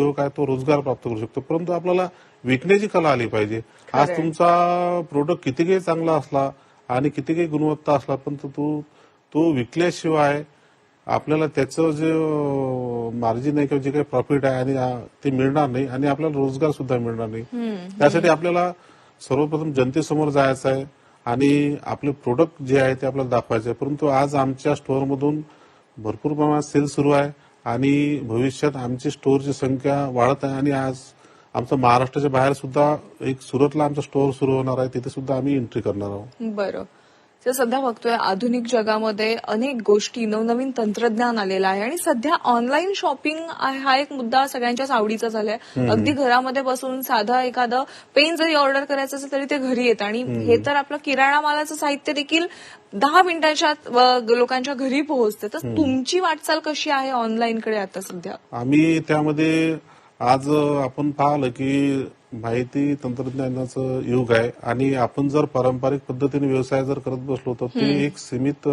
उद्योग आहे तो रोजगार प्राप्त करू शकतो. परंतु आपल्याला विकण्याची कला आली पाहिजे. आज. तुमचा प्रोडक्ट किती काही चांगला असला आणि किती काही गुणवत्ता असला पण तो तो- तो विकल्याशिवाय आपल्याला त्याचं जे मार्जिन आहे किंवा जे काही प्रॉफिट आहे आणि ते मिळणार नाही आणि आपल्याला रोजगार सुद्धा मिळणार नाही. त्यासाठी आपल्याला सर्वप्रथम जनतेसमोर जायचं आहे आणि आपले प्रोडक्ट जे आहे ते आपल्याला दाखवायचे आहे. परंतु आज आमच्या स्टोअरमधून भरपूर प्रमाणात सेल सुरू आहे. आणि भविष्यात आमची स्टोअरची संख्या वाढत आहे आणि आज आमचं महाराष्ट्राच्या बाहेर सुद्धा एक सुरतला आमचं स्टोअर सुरू होणार आहे तिथे सुद्धा आम्ही एंट्री करणार आहोत. बरं. तर सध्या बघतोय आधुनिक जगामध्ये अनेक गोष्टी नवनवीन तंत्रज्ञान आलेलं आहे आणि सध्या ऑनलाईन शॉपिंग हा एक मुद्दा सगळ्यांच्याच आवडीचा झालाय. अगदी घरामध्ये बसून साधा एखादं पेन जरी ऑर्डर करायचं असेल तरी ते घरी येतं आणि हे तर आपलं किराणा मालाचं साहित्य देखील दहा मिनिटाच्या लोकांच्या घरी पोहोचते. तर तुमची वाटचाल कशी आहे ऑनलाईनकडे आता सध्या? आम्ही त्यामध्ये आज आपण पाहिलं की माहिती तंत्रज्ञानाचं युग आहे आणि आपण जर पारंपरिक पद्धतीने व्यवसाय जर करत बसलो तर ते एक सीमित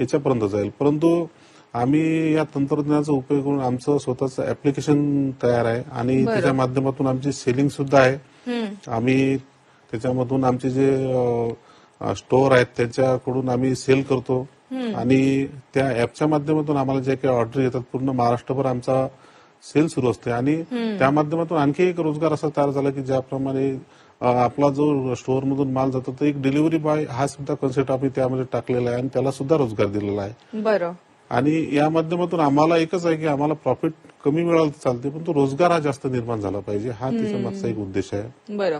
याच्यापर्यंत जाईल. परंतु आम्ही या तंत्रज्ञानाचा उपयोग करून आमचं स्वतःचं ऍप्लिकेशन तयार आहे आणि. त्याच्या माध्यमातून आमची सेलिंग सुद्धा आहे. आम्ही त्याच्यामधून आमचे जे स्टोअर आहेत त्याच्याकडून आम्ही सेल करतो. आणि त्या ऍपच्या माध्यमातून आम्हाला जे काही ऑर्डर येतात पूर्ण महाराष्ट्रभर आमचा सेल सुरू असते आणि त्या माध्यमातून आणखी एक रोजगार असा तयार झाला की ज्याप्रमाणे आपला जो स्टोअर मधून माल जातो तर एक डिलिव्हरी बॉय हा सुद्धा कन्सेप्ट आम्ही त्यामध्ये टाकलेला आहे आणि त्याला सुद्धा रोजगार दिलेला आहे. बरं. आणि या माध्यमातून आम्हाला एकच आहे की आम्हाला प्रॉफिट कमी मिळालं चालते पण तो रोजगार हा जास्त निर्माण झाला पाहिजे. हा तिचा मागचा एक उद्देश आहे. बरं.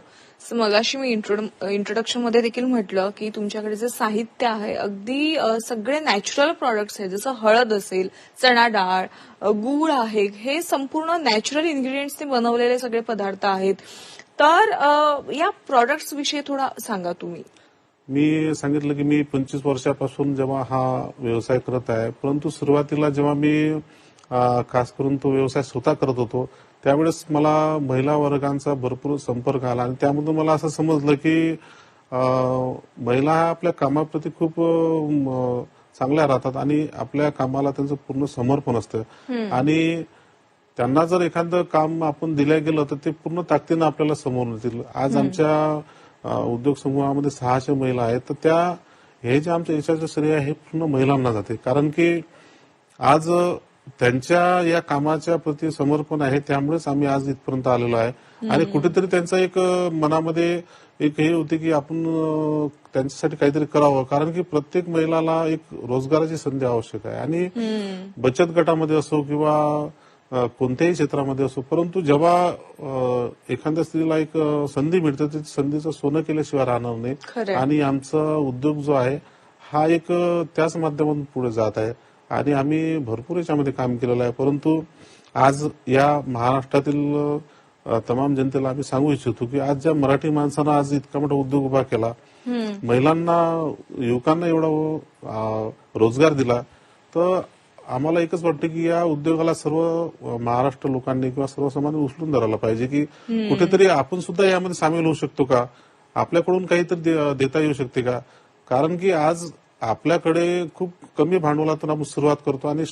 मगाशी मी इंट्रोडक्शनमध्ये देखील म्हटलं की तुमच्याकडे जे साहित्य आहे अगदी सगळे नॅचरल प्रॉडक्ट्स आहेत जसं हळद असेल चणा डाळ गूळ आहे हे संपूर्ण नॅचरल इन्ग्रेडियंट्सने बनवलेले सगळे पदार्थ आहेत. तर या प्रॉडक्ट्स विषयी थोडा सांगा तुम्ही. मी सांगितलं की मी पंचवीस वर्षापासून जेव्हा हा व्यवसाय करत आहे परंतु सुरुवातीला जेव्हा मी खास करून तो व्यवसाय स्वतः करत होतो त्यावेळेस मला महिला वर्गांचा भरपूर संपर्क आला आणि त्यामधून मला असं समजलं की महिला ह्या आपल्या कामाप्रती खूप चांगल्या राहतात आणि आपल्या कामाला त्यांचं पूर्ण समर्पण असतं. आणि त्यांना जर एखादं काम आपण दिल्या गेलं तर ते पूर्ण ताकदीनं आपल्याला समोर येतील आज आमच्या उद्योग समूहामध्ये सहाशे महिला आहेत. तर त्या हे जे आमच्या यशाचं श्रेय आहे हे पूर्ण महिलांना जाते. कारण की आज त्यांच्या या कामाच्या प्रती समर्पण आहे त्यामुळेच आम्ही आज इथपर्यंत आलेलो आहे. आणि कुठेतरी त्यांचा एक मनामध्ये एक हे होते की आपण त्यांच्यासाठी काहीतरी करावं. कारण की प्रत्येक महिलाला एक रोजगाराची संधी आवश्यक आहे. आणि बचत गटामध्ये असो किंवा कोणत्याही क्षेत्रामध्ये असो परंतु जेव्हा एखाद्या स्त्रीला एक संधी मिळते तर संधीचं सोनं केल्याशिवाय राहणार नाही. आणि आमचा उद्योग जो आहे हा एक त्याच माध्यमातून पुढे जात आहे. आणि आम्ही भरपूर याच्यामध्ये काम केलेलं आहे. परंतु आज या महाराष्ट्रातील तमाम जनतेला आम्ही सांगू इच्छितो की आज ज्या मराठी माणसानं आज इतका मोठा उद्योग उभा केला महिलांना युवकांना एवढा रोजगार दिला तर आम्हाला एकच वाटतं की या उद्योगाला सर्व महाराष्ट्र लोकांनी किंवा सर्व समाजाने उचलून धरायला पाहिजे की कुठेतरी आपण सुद्धा यामध्ये सामील होऊ शकतो का? आपल्याकडून काहीतरी देता येऊ शकते का? कारण की आज आपल्याकडे खूप कमी भांडवलातून आपण सुरुवात करतो आणि